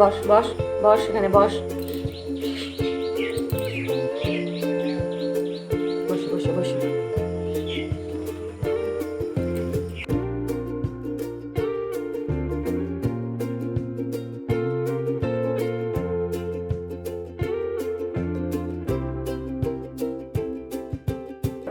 বস বস বস এখানে বস।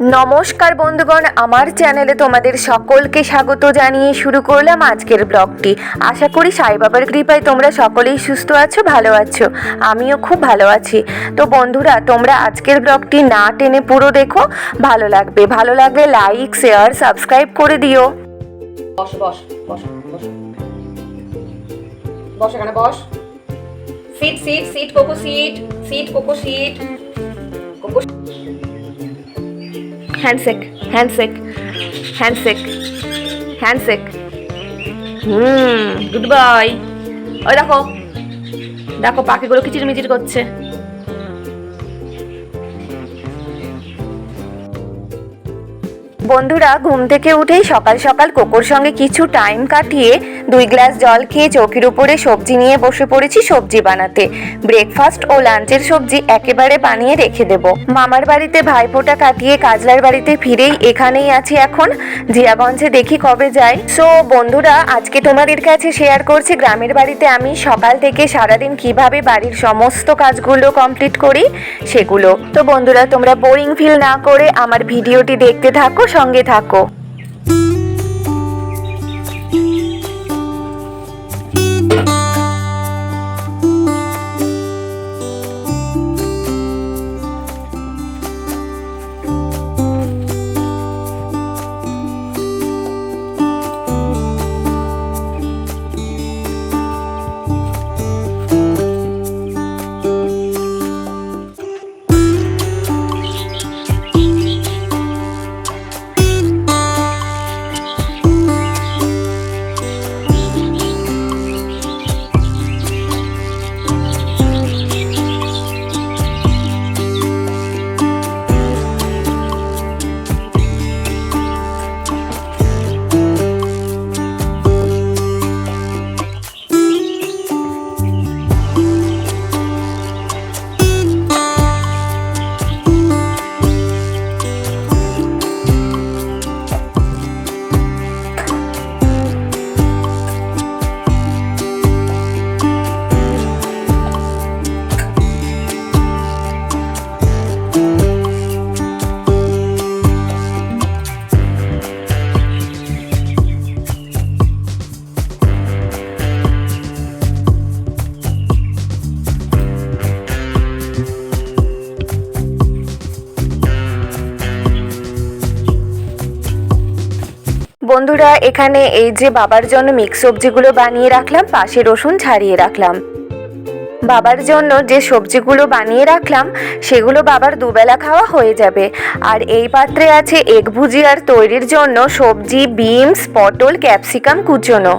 নমস্কার বন্ধুগণ, আমার চ্যানেলে তোমাদের সকলকে স্বাগত জানিয়ে শুরু করলাম আজকের ব্লগটি। আশা করি সাই বাবার কৃপায় তোমরা সকলেই সুস্থ আছো, ভালো আছো। আমিও খুব ভালো আছি। তো বন্ধুরা, তোমরা আজকের ব্লগটি না টেনে পুরো দেখো। ভালো লাগবে। ভালো লাগলে লাইক, শেয়ার, সাবস্ক্রাইব করে দিও। বস বস বস বস। বস। Sit sit sit, Coco sit sit, Coco sit. Handshake handshake handshake handshake. Hmm good bye ওই দেখো দেখো পাখিগুলো কিচিরমিচির করছে। বন্ধুরা, ঘুম থেকে উঠেই সকাল সকাল কোকোর সঙ্গে কিছু টাইম কাটিয়ে দুই গ্লাস জল খেয়ে চৌকির উপরে সবজি নিয়ে বসে পড়েছি সবজি বানাতে। ব্রেকফাস্ট ও লাঞ্চের সবজি একেবারে বানিয়ে রেখে দেব। মামার বাড়িতে ভাইফোঁটা কাটিয়ে কাজলার বাড়িতে ফিরেই এখানেই আছি এখন। জিয়াগঞ্জে দেখি কবে যাই। সো বন্ধুরা, আজকে তোমাদের কাছে শেয়ার করছি গ্রামের বাড়িতে আমি সকাল থেকে সারাদিন কীভাবে বাড়ির সমস্ত কাজগুলো কমপ্লিট করি সেগুলো। তো বন্ধুরা, তোমরা বোরিং ফিল না করে আমার ভিডিওটি দেখতে থাকো সঙ্গে থাকো। বন্ধুরা, এখানে এই যে বাবার জন্য মিক্স সবজিগুলো বানিয়ে রাখলাম, পাশে রসুন ছাড়িয়ে রাখলাম। বাবার জন্য যে সবজিগুলো বানিয়ে রাখলাম, সেগুলো বাবার দুবেলা খাওয়া হয়ে যাবে। আর এই পাত্রে আছে এগ ভুজিয়ার তৈরির জন্য সবজি বিনস পটল ক্যাপসিকাম কুচোনো।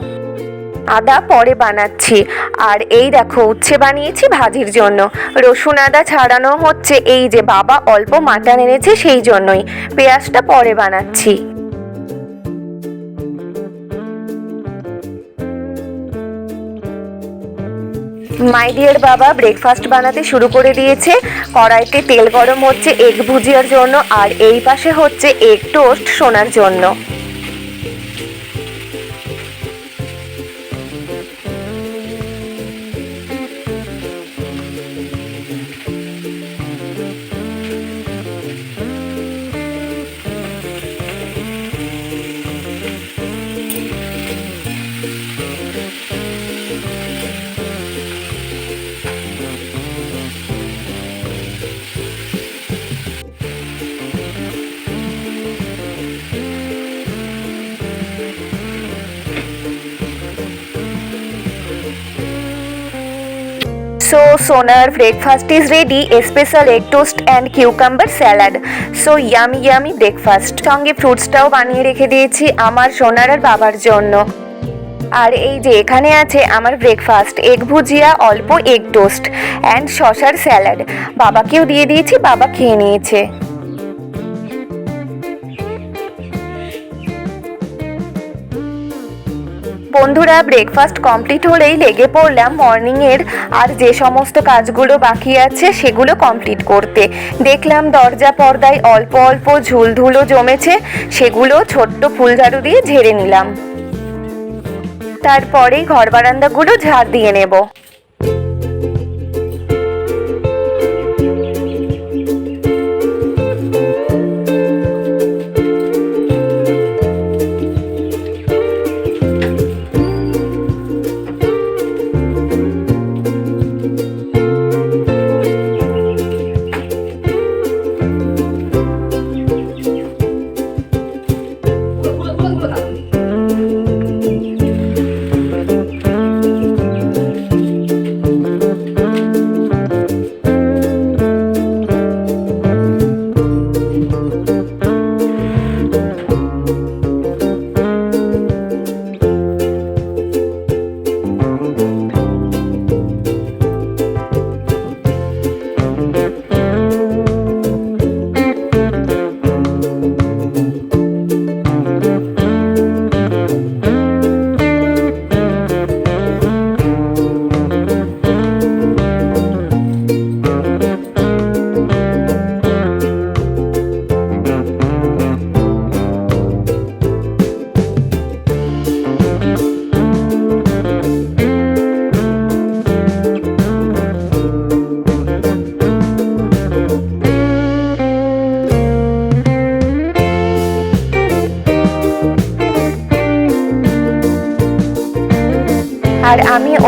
আদা পরে বানাচ্ছি। আর এই দেখো, উচ্ছে বানিয়েছি ভাজির জন্য। রসুন, আদা ছাড়ানো হচ্ছে, এই যে বাবা অল্প মাটন এনেছে সেই জন্যই। পেঁয়াজটা পরে বানাচ্ছি। মাই ডিয়ার বাবা ব্রেকফাস্ট বানাতে শুরু করে দিয়েছে। কড়াইতে তেল গরম হচ্ছে, এগ ভুজিয়ার জন্য, আর এই পাশে হচ্ছে এগ টোস্ট শোনার জন্য। So, Sonar breakfast is ready. Special egg toast and cucumber salad. So, yummy yummy breakfast. সঙ্গে ফ্রুটসটাও বানিয়ে রেখে দিয়েছি আমার সোনার আর বাবার জন্য আর এই যে এখানে আছে আমার ব্রেকফাস্ট এগ ভুজিয়া, অল্প এগ টোস্ট অ্যান্ড শশার স্যালাড বাবাকেও দিয়ে দিয়েছি, বাবা খেয়ে নিয়েছে বন্ধুরা ব্রেকফাস্ট কমপ্লিট হলেই লেগে পড়লাম মর্নিংয়ের আর যে সমস্ত কাজগুলো বাকি আছে, সেগুলো কমপ্লিট করতে। দেখলাম দরজা পর্দায় অল্প অল্প ঝুলধুলো জমেছে, সেগুলো ছোট্ট ফুলঝাড়ু দিয়ে ঝেড়ে নিলাম। তারপরে ঘর বারান্দাগুলো ঝাড় দিয়ে নেব।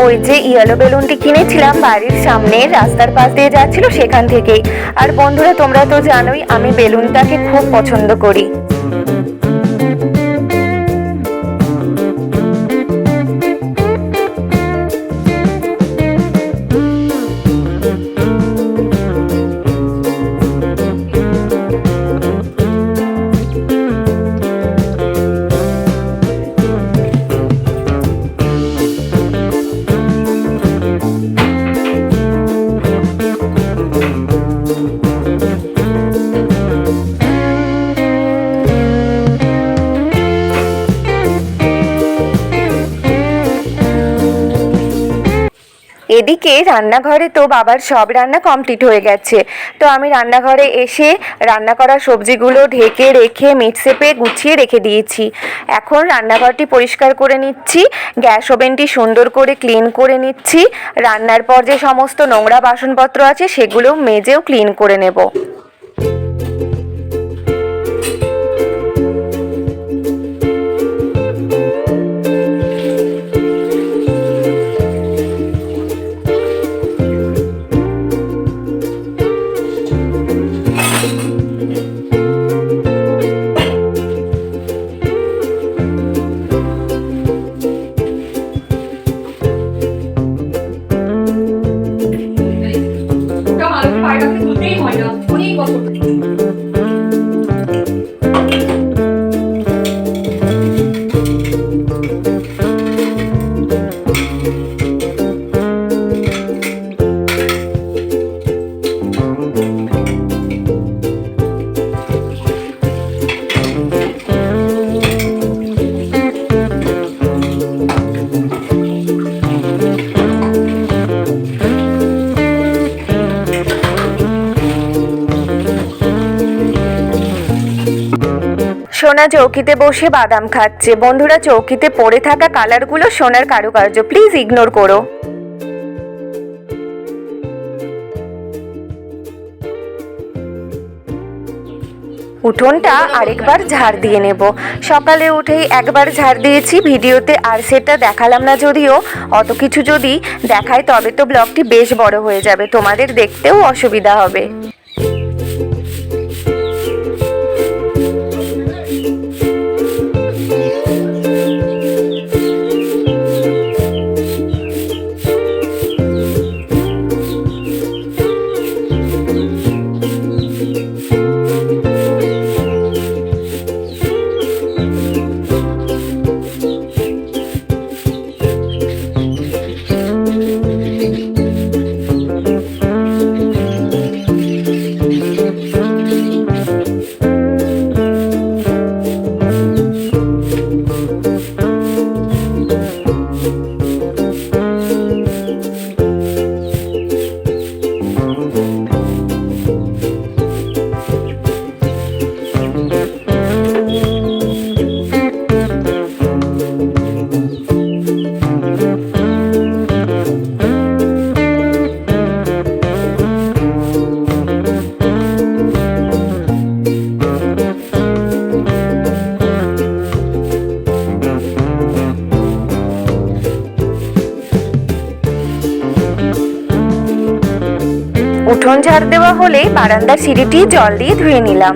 ওই যে ইয়েলো বেলুনটি কিনেছিলাম বাড়ির সামনে, রাস্তার পাশ দিয়ে যাচ্ছিল সেখান থেকেই। আর বন্ধুরা, তোমরা তো জানোই, আমি বেলুনটাকে খুব পছন্দ করি। এদিকে রান্নাঘরে তো বাবার সব রান্না কমপ্লিট হয়ে গেছে। তো আমি রান্নাঘরে এসে রান্না করা সবজিগুলো ঢেকে রেখে মিটসেপে গুছিয়ে রেখে দিয়েছি। এখন রান্নাঘরটি পরিষ্কার করে নিচ্ছি, গ্যাস ওভেনটি সুন্দর করে ক্লিন করে নিচ্ছি। রান্নার পর যে সমস্ত নোংরা বাসনপত্র আছে সেগুলো মেজেও ক্লিন করে নেব। চৌকিতে বসে বাদাম খাচ্ছে। বন্ধুরা, চৌকিতে পড়ে থাকা কালারগুলো সোনার কারুকার্য। প্লিজ ইগনোর করো। উঠোনটা আরেকবার ঝাড় দিয়ে নেব। সকালে উঠেই একবার ঝাড় দিয়েছি। ভিডিওতে আর সেটা দেখালাম না যদিও, অত কিছু যদি দেখায় তবে তো ব্লগটি বেশ বড় হয়ে যাবে। তোমাদের দেখতেও অসুবিধা হবে। ঝাড় দেওয়া হলেই বারান্দার সিঁড়িটি জল দিয়ে ধুয়ে নিলাম।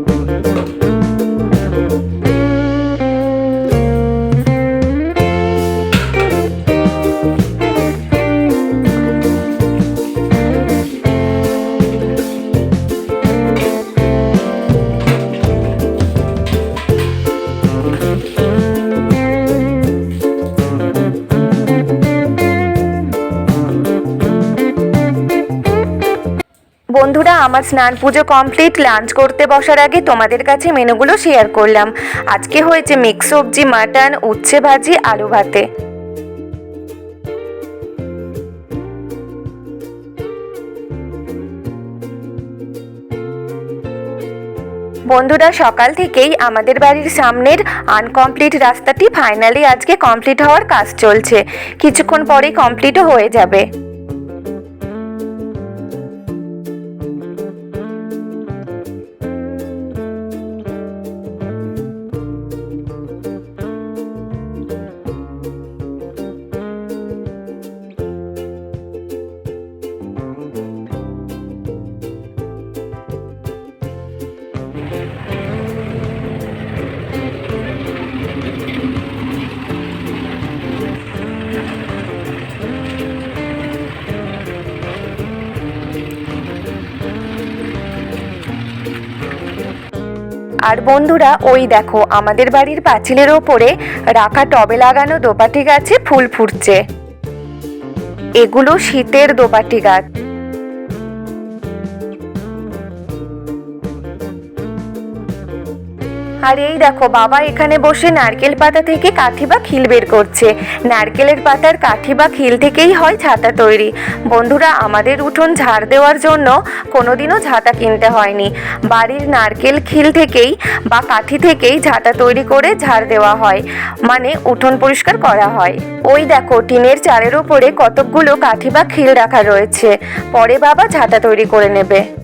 বন্ধুরা, আমার স্নান পুজো কমপ্লিট লাঞ্চ করতে বসার আগে তোমাদের কাছে মেনুগুলো শেয়ার করলাম। আজকে হয়েছে মিক্স সবজি মাটন উচ্ছে ভাজি, আলু ভাতে। বন্ধুরা, সকাল থেকেই আমাদের বাড়ির সামনের আনকমপ্লিট রাস্তাটি ফাইনালি আজকে কমপ্লিট হওয়ার কাজ চলছে। কিছুক্ষণ পরেই কমপ্লিটও হয়ে যাবে। আর বন্ধুরা, ওই দেখো, আমাদের বাড়ির পাঁচিলের ওপরে রাখা টবে লাগানো দোপাটি গাছে ফুল ফুটছে। এগুলো শীতের দোপাটি গাছ। আর এই দেখো, বাবা এখানে বসে নারকেল পাতা থেকে কাঠি বা খিল বের করছে। নারকেলের পাতার কাঠি বা খিল থেকেই হয় ছাতা তৈরি। বন্ধুরা, আমাদের উঠোন ঝাড় দেওয়ার জন্য কোনোদিনও ঝাঁটা কিনতে হয়নি। বাড়ির নারকেল খিল থেকেই বা কাঠি থেকেই ঝাঁটা তৈরি করে ঝাড় দেওয়া হয়। মানে উঠোন পরিষ্কার করা হয়। ওই দেখো, টিনের চালের ওপরে কতকগুলো কাঠি বা খিল রাখা রয়েছে। পরে বাবা ঝাঁটা তৈরি করে নেবে।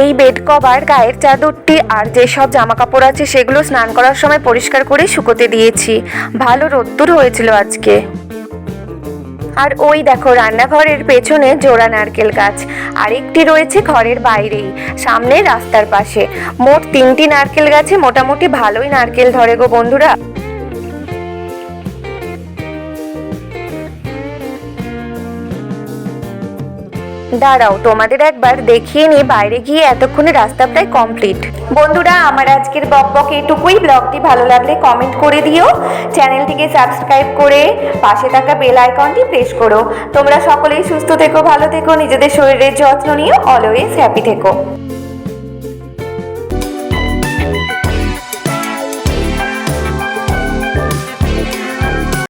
এই বেড কভার গায়ের চাদরটি আর যেসব জামা কাপড় আছে সেগুলো স্নান করার সময় পরিষ্কার করে শুকোতে দিয়েছি। ভালো রোদ্দুর হয়েছিল আজকে। আর ওই দেখো রান্নাঘরের পেছনে জোড়া নারকেল গাছ। আরেকটি রয়েছে ঘরের বাইরেই, সামনে রাস্তার পাশে। মোট তিনটি নারকেল গাছে মোটামুটি ভালোই নারকেল ধরে গো বন্ধুরা। দাঁড়াও, তোমাদের একবার দেখিয়ে নিয়ে বাইরে গিয়ে এতক্ষণে রাস্তা প্রায় কমপ্লিট বন্ধুরা, আমার আজকের বক এটুকুই ব্লগটি ভালো লাগলে কমেন্ট করে দিও। চ্যানেলটিকে সাবস্ক্রাইব করে পাশে থাকা বেল আইকনটি প্রেস করো। তোমরা সকলেই সুস্থ থেকো, ভালো থেকো, নিজেদের শরীরের যত্ন নিয়ে অলওয়েজ হ্যাপি থেকো।